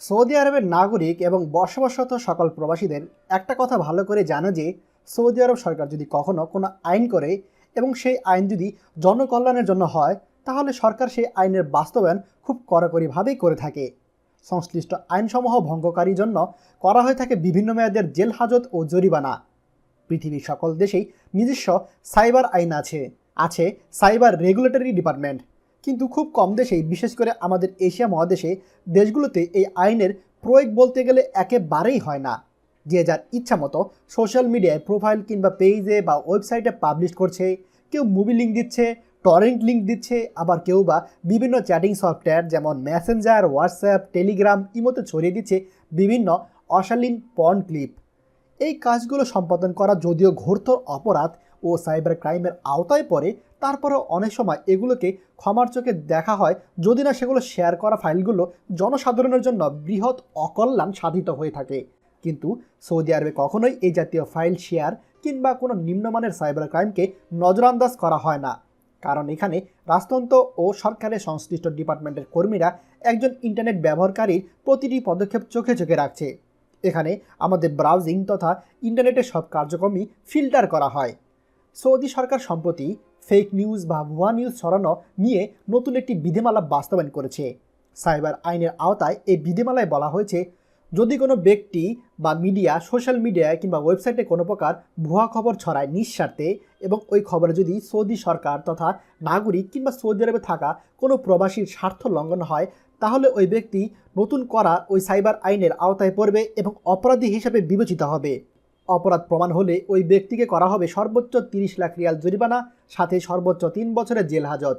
Saudi আরবের নাগরিক এবং বসবাসরত সকল প্রবাসীদের একটা কথা ভালো করে জানা যে, সৌদি আরব সরকার যদি কখনো কোনো আইন করে এবং সেই আইন যদি জনকল্যাণের জন্য হয়, তাহলে সরকার সেই আইনের বাস্তবায়ন খুব কড়াকড়িভাবেই করে থাকে। সংশ্লিষ্ট আইনসমূহ ভঙ্গকারীর জন্য করা হয়ে থাকে বিভিন্ন মেয়াদের জেল হাজত ও জরিমানা। পৃথিবীর সকল দেশেই নিজস্ব সাইবার আইন আছে আছে সাইবার রেগুলেটরি ডিপার্টমেন্ট। কিন্তু খুব কম দেশেই, বিশেষ করে আমাদের এশিয়া মহাদেশে, দেশগুলোতে এই আইনের প্রয়োগ বলতে গেলে একেবারেই হয় না। যে যার ইচ্ছা মতো সোশ্যাল মিডিয়ায় প্রোফাইল কিংবা পেজে বা ওয়েবসাইটে পাবলিশ করছে, কেউ মুভি লিঙ্ক দিচ্ছে, টরেন্ট লিঙ্ক দিচ্ছে, আবার কেউ বা বিভিন্ন চ্যাটিং সফটওয়্যার যেমন মেসেঞ্জার, হোয়াটসঅ্যাপ, টেলিগ্রাম ইমোতে ছড়িয়ে দিচ্ছে বিভিন্ন অশালীন পর্ন ক্লিপ। এই কাজগুলো সম্পাদন করা যদিও ঘোরতর অপরাধ ও সাইবার ক্রাইমের আওতায় পড়ে, তারপরেও অনেক সময় এগুলোকে ক্ষমার চোখে দেখা হয় যদি না সেগুলো শেয়ার করা ফাইলগুলো জনসাধারণের জন্য বৃহৎ অকল্যাণ সাধিত হয়ে থাকে। কিন্তু সৌদি আরবে কখনোই এই জাতীয় ফাইল শেয়ার কিংবা কোনো নিম্নমানের সাইবার ক্রাইমকে নজরান্দাজ করা হয় না। কারণ এখানে রাজতন্ত্র ও সরকারের সংশ্লিষ্ট ডিপার্টমেন্টের কর্মীরা একজন ইন্টারনেট ব্যবহারকারীর প্রতিটি পদক্ষেপ চোখে চোখে রাখছে। এখানে আমাদের ব্রাউজিং তথা ইন্টারনেটের সব কার্যক্রমই ফিল্টার করা হয়। সৌদি সরকার সম্প্রতি ফেক নিউজ বা ভুয়া নিউজ ছড়ানো নিয়ে নতুন একটি বিধিমালা বাস্তবায়ন করেছে। সাইবার আইনের আওতায় এই বিধিমালায় বলা হয়েছে, যদি কোনো ব্যক্তি বা মিডিয়া সোশ্যাল মিডিয়ায় কিংবা ওয়েবসাইটে কোনো প্রকার ভুয়া খবর ছড়ায় নিঃস্বার্থে এবং ওই খবরে যদি সৌদি সরকার তথা নাগরিক কিংবা সৌদি আরবে থাকা কোনো প্রবাসীর স্বার্থ লঙ্ঘন হয়, তাহলে ওই ব্যক্তি নতুন করা ওই সাইবার আইনের আওতায় পড়বে এবং অপরাধী হিসেবে বিবেচিত হবে। অপরাধ প্রমাণ হলে ওই ব্যক্তিকে করা হবে সর্বোচ্চ তিরিশ লাখ রিয়াল জরিমানা, সাথে সর্বোচ্চ তিন বছরের জেল হাজত।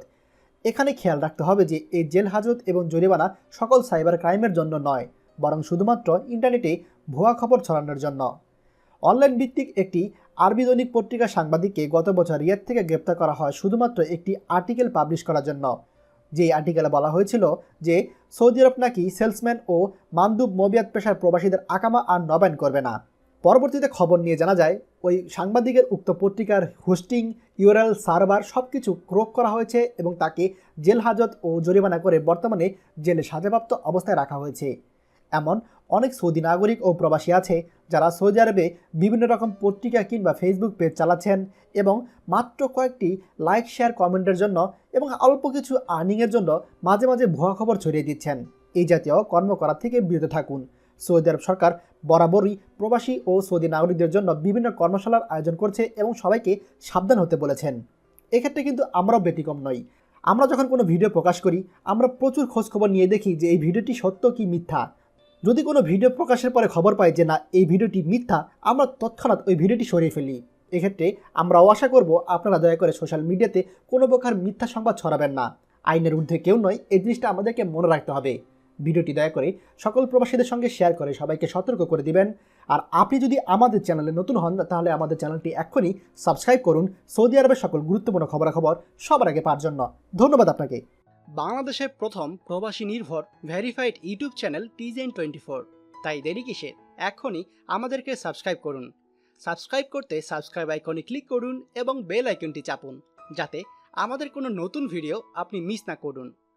এখানে খেয়াল রাখতে হবে যে এই জেল হাজত এবং জরিমানা সকল সাইবার ক্রাইমের জন্য নয়, বরং শুধুমাত্র ইন্টারনেটে ভুয়া খবর ছড়ানোর জন্য। অনলাইন ভিত্তিক একটি আরবি দৈনিক পত্রিকার সাংবাদিককে গত বছর রিয়াদ থেকে গ্রেপ্তার করা হয় শুধুমাত্র একটি আর্টিকেল পাবলিশ করার জন্য। যে আর্টিকেলে বলা হয়েছিল যে সৌদি আরব নাকি সেলসম্যান ও মান্দুব মবিয়াত পেশার প্রবাসীদের আকামা আর নবায়ন করবে না। পরবর্তীতে খবর নিয়ে জানা যায়, ওই সাংবাদিকের উক্ত পত্রিকার হোস্টিং ইউরাল সার্ভার সব কিছু ক্রোক করা হয়েছে এবং তাকে জেল হাজত ও জরিমানা করে বর্তমানে জেলে সাজাপ্রাপ্ত অবস্থায় রাখা হয়েছে। এমন অনেক সৌদি নাগরিক ও প্রবাসী আছে যারা সৌদি আরবে বিভিন্ন রকম পত্রিকা কিংবা ফেসবুক পেজ চালাচ্ছেন এবং মাত্র কয়েকটি লাইক শেয়ার কমেন্টের জন্য এবং অল্প কিছু আর্নিংয়ের জন্য মাঝে মাঝে ভুয়া খবর ছড়িয়ে দিচ্ছেন। এই জাতীয় কর্মকরা থেকে বিরত থাকুন। সৌদি আরব সরকার বরাবরই প্রবাসী ও সৌদি নাগরিকদের জন্য বিভিন্ন কর্মশালার আয়োজন করছে এবং সবাইকে সাবধান হতে বলেছেন। এক্ষেত্রে কিন্তু আমরাও ব্যতিক্রম নই। আমরা যখন কোনো ভিডিও প্রকাশ করি, আমরা প্রচুর খোঁজখবর নিয়ে দেখি যে এই ভিডিওটি সত্য কি মিথ্যা। যদি কোনো ভিডিও প্রকাশের পরে খবর পাই যে না, এই ভিডিওটি মিথ্যা, আমরা তৎক্ষণাৎ ওই ভিডিওটি সরিয়ে ফেলি। এক্ষেত্রে আমরাও আশা করব আপনারা দয়া করে সোশ্যাল মিডিয়াতে কোনো প্রকার মিথ্যা সংবাদ ছড়াবেন না। আইনের ঊর্ধ্বে কেউ নয়, এই জিনিসটা আমাদেরকে মনে রাখতে হবে। ভিডিওটি দয়া করে সকল প্রবাসীদের সঙ্গে শেয়ার করে সবাইকে সতর্ক করে দিবেন। আর আপনি যদি আমাদের চ্যানেলে নতুন হন, তাহলে আমাদের চ্যানেলটি এখনই সাবস্ক্রাইব করুন। সৌদি আরবের সকল গুরুত্বপূর্ণ খবরাখবর সবার আগে পাওয়ার জন্য। ধন্যবাদ আপনাকে। বাংলাদেশের প্রথম প্রবাসী নির্ভর ভেরিফাইড ইউটিউব চ্যানেল টিজেন টোয়েন্টি ফোর তাই দেরি কিসের এখনই আমাদেরকে সাবস্ক্রাইব করুন। সাবস্ক্রাইব করতে সাবস্ক্রাইব আইকনে ক্লিক করুন এবং বেল আইকনটি চাপুন, যাতে আমাদের কোনো নতুন ভিডিও আপনি মিস না করুন।